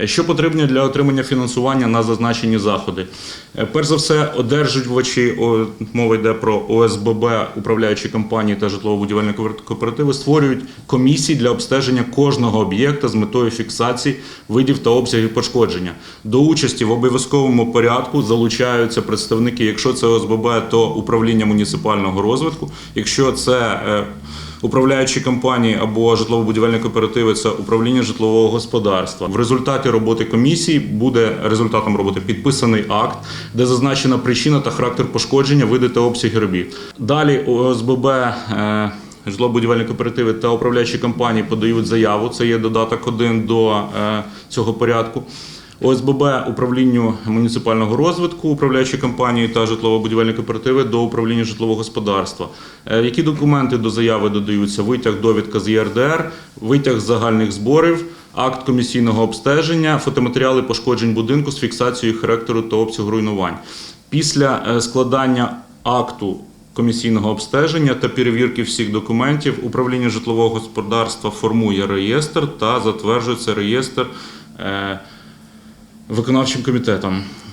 Е, Що потрібно для отримання фінансування на зазначені заходи? Е, Перш за все, одержувачі, мова йде про ОСББ, управляючі компанії та житлово-будівельні кооперативи, створюють комісії для обстеження кожного об'єкта з метою фіксації видів та обсягів пошкодження. До участі в обов'язковому порядку залучаються представники, якщо це ОСББ, то управління муніципального розвитку, якщо це е, Управляючі компанії або житлово-будівельні кооперативи це управління житлового господарства. В результаті роботи комісії буде результатом роботи підписаний акт, де зазначена причина та характер пошкодження, види та обсяги робіт. Далі ОСББ. е, Житлово-будівельні кооперативи та управляючі компанії подають заяву. Це є додаток один до е, цього порядку. ОСББ управлінню муніципального розвитку, управляючі компанії та житлово-будівельні кооперативи до управління житлового господарства. Е, Які документи до заяви додаються? Витяг, довідка з ЄРДР, витяг з загальних зборів, акт комісійного обстеження, фотоматеріали пошкоджень будинку з фіксацією характеру та обсягу руйнувань. Після е, складання акту комісійного обстеження та перевірки всіх документів управління житлового господарства формує реєстр та затверджується реєстр. Виконавчим комітетом.